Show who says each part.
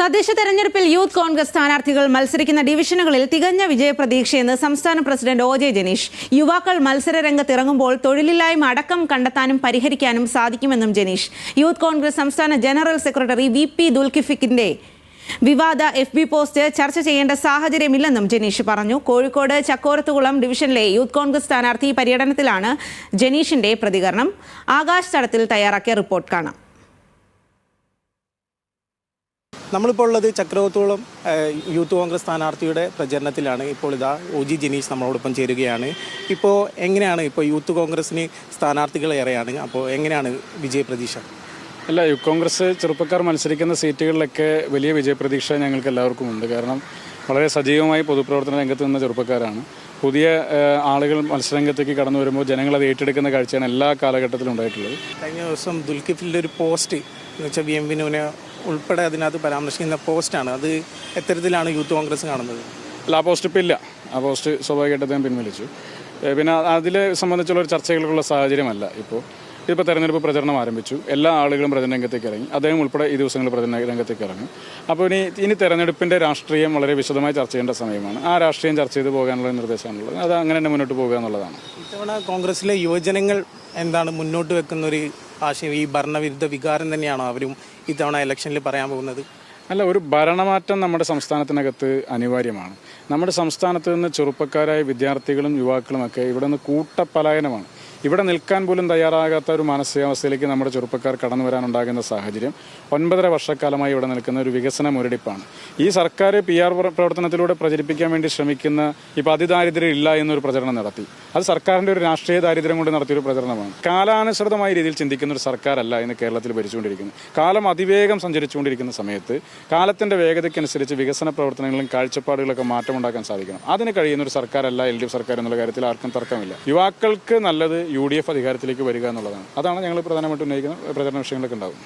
Speaker 1: തദ്ദേശ തെരഞ്ഞെടുപ്പിൽ യൂത്ത് കോൺഗ്രസ് സ്ഥാനാർത്ഥികൾ മത്സരിക്കുന്ന ഡിവിഷനുകളിൽ തികഞ്ഞ വിജയപ്രതീക്ഷയെന്ന് സംസ്ഥാന പ്രസിഡന്റ് ഒ ജെ ജനീഷ്. യുവാക്കൾ മത്സര രംഗത്തിറങ്ങുമ്പോൾ തൊഴിലില്ലായ്മ അടക്കം കണ്ടെത്താനും പരിഹരിക്കാനും സാധിക്കുമെന്നും ജനീഷ്. യൂത്ത് കോൺഗ്രസ് സംസ്ഥാന ജനറൽ സെക്രട്ടറി വി പി ദുൽഖിഫിക്കിന്റെ വിവാദ എഫ് ബി പോസ്റ്റ് ചർച്ച ചെയ്യേണ്ട സാഹചര്യമില്ലെന്നും ജനീഷ് പറഞ്ഞു. കോഴിക്കോട് ചക്കോരത്തുകുളം ഡിവിഷനിലെ യൂത്ത് കോൺഗ്രസ് സ്ഥാനാർത്ഥി പര്യടനത്തിലാണ് ജനീഷിന്റെ പ്രതികരണം. ആകാശ് തടത്തിൽ തയ്യാറാക്കിയ റിപ്പോർട്ട് കാണാം.
Speaker 2: നമ്മളിപ്പോൾ ഉള്ളത് ചക്രവർത്തോളം യൂത്ത് കോൺഗ്രസ് സ്ഥാനാർത്ഥിയുടെ പ്രചരണത്തിലാണ്. ഇപ്പോൾ ഇതാ ഒ ജി ജനീഷ് നമ്മളോടൊപ്പം ചേരുകയാണ്. ഇപ്പോൾ എങ്ങനെയാണ് ഇപ്പോൾ യൂത്ത് കോൺഗ്രസിന് സ്ഥാനാർത്ഥികൾ ഏറെയാണ്? അപ്പോൾ എങ്ങനെയാണ് വിജയപ്രതീക്ഷ?
Speaker 3: അല്ല യൂത്ത് കോൺഗ്രസ് ചെറുപ്പക്കാർ മത്സരിക്കുന്ന സീറ്റുകളിലൊക്കെ വലിയ വിജയപ്രതീക്ഷ ഞങ്ങൾക്ക് എല്ലാവർക്കും ഉണ്ട്. കാരണം വളരെ സജീവമായി പൊതുപ്രവർത്തന രംഗത്ത് നിന്ന ചെറുപ്പക്കാരാണ്. പുതിയ ആളുകൾ മത്സരരംഗത്തേക്ക് കടന്നു വരുമ്പോൾ ജനങ്ങൾ അത് ഏറ്റെടുക്കുന്ന കാഴ്ചയാണ് എല്ലാ കാലഘട്ടത്തിലും ഉണ്ടായിട്ടുള്ളത്.
Speaker 2: കഴിഞ്ഞ ദിവസം ദുൽഖിഫിന്റെ ഒരു പോസ്റ്റ് എന്ന് വെച്ചാൽ വി എം വിനുവിനെ ഉൾപ്പെടെ അതിനകത്ത് പരാമർശിക്കുന്ന പോസ്റ്റാണ്. അത് എത്തരത്തിലാണ് യൂത്ത് കോൺഗ്രസ് കാണുന്നത്?
Speaker 3: അല്ല ആ പോസ്റ്റ് ഇപ്പം ഇല്ല ആ പോസ്റ്റ് സ്വാഭാവികമായിട്ട് അദ്ദേഹം പിൻവലിച്ചു. പിന്നെ അതിലെ സംബന്ധിച്ചുള്ള ഒരു ചർച്ചകൾക്കുള്ള സാഹചര്യമല്ല ഇപ്പോൾ ഇപ്പോൾ തെരഞ്ഞെടുപ്പ് പ്രചരണം ആരംഭിച്ചു. എല്ലാ ആളുകളും പ്രചരണ രംഗത്തേക്ക് ഇറങ്ങി. അദ്ദേഹം ഉൾപ്പെടെ ഈ ദിവസങ്ങളിൽ പ്രചരണ രംഗത്തേക്ക് ഇറങ്ങി. അപ്പോൾ ഇനി ഇനി തെരഞ്ഞെടുപ്പിന്റെ രാഷ്ട്രീയം വളരെ വിശദമായി ചർച്ച ചെയ്യേണ്ട സമയമാണ്. ആ രാഷ്ട്രീയം ചർച്ച ചെയ്ത് പോകാനുള്ള നിർദ്ദേശമാണുള്ളത്. അത് അങ്ങനെ തന്നെ മുന്നോട്ട് പോകുക എന്നുള്ളതാണ്.
Speaker 2: ഇത്തവണ കോൺഗ്രസിലെ യുവജനങ്ങൾ എന്താണ് മുന്നോട്ട് വെക്കുന്ന ഒരു ആശയം? ഈ ഭരണവിരുദ്ധ വികാരം തന്നെയാണോ അവരും ഇത്തവണ ഇലക്ഷനിൽ പറയാൻ പോകുന്നത്?
Speaker 3: അല്ല ഒരു ഭരണമാറ്റം നമ്മുടെ സംസ്ഥാനത്തിനകത്ത് അനിവാര്യമാണ്. നമ്മുടെ സംസ്ഥാനത്ത് നിന്ന് ചെറുപ്പക്കാരായ വിദ്യാർത്ഥികളും യുവാക്കളുമൊക്കെ ഇവിടെ നിന്ന് കൂട്ടപലായനമാണ് ഇവിടെ നിൽക്കാൻ പോലും തയ്യാറാകാത്ത ഒരു മാനസികാവസ്ഥയിലേക്ക് നമ്മുടെ ചെറുപ്പക്കാർ കടന്നു വരാനുണ്ടാകുന്ന സാഹചര്യം ഒൻപതര വർഷക്കാലമായി ഇവിടെ നിൽക്കുന്ന ഒരു വികസന മുരടിപ്പാണ്. ഈ സർക്കാർ പി ആർ പ്രവർത്തനത്തിലൂടെ പ്രചരിപ്പിക്കാൻ വേണ്ടി ശ്രമിക്കുന്ന ഇപ്പോൾ അതിദാരിദ്ര്യം ഇല്ല എന്നൊരു പ്രചരണം നടത്തി. അത് സർക്കാരിന്റെ ഒരു രാഷ്ട്രീയ ദാരിദ്ര്യം കൊണ്ട് നടത്തിയൊരു പ്രചരണമാണ്. കാലാനുസൃതമായ രീതിയിൽ ചിന്തിക്കുന്ന ഒരു സർക്കാരല്ല ഇന്ന് കേരളത്തിൽ ഭരിച്ചുകൊണ്ടിരിക്കുന്നത്. കാലം അതിവേഗം സഞ്ചരിച്ചുകൊണ്ടിരിക്കുന്ന സമയത്ത് കാലത്തിന്റെ വേഗതയ്ക്കനുസരിച്ച് വികസന പ്രവർത്തനങ്ങളും കാഴ്ചപ്പാടുകളൊക്കെ മാറ്റമുണ്ടാക്കാൻ സാധിക്കണം. അതിന് കഴിയുന്ന ഒരു സർക്കാരല്ല എൽ ഡി എഫ് സർക്കാർ എന്നുള്ള കാര്യത്തിൽ ആർക്കും തർക്കമില്ല. യുവാക്കൾക്ക് നല്ലത് യു ഡി എഫ് അധികാരത്തിലേക്ക് വരിക എന്നുള്ളതാണ്. അതാണ് ഞങ്ങൾ പ്രധാനമായിട്ടും ഉന്നയിക്കുന്ന പ്രചരണ വിഷയങ്ങളൊക്കെ ഉണ്ടാകും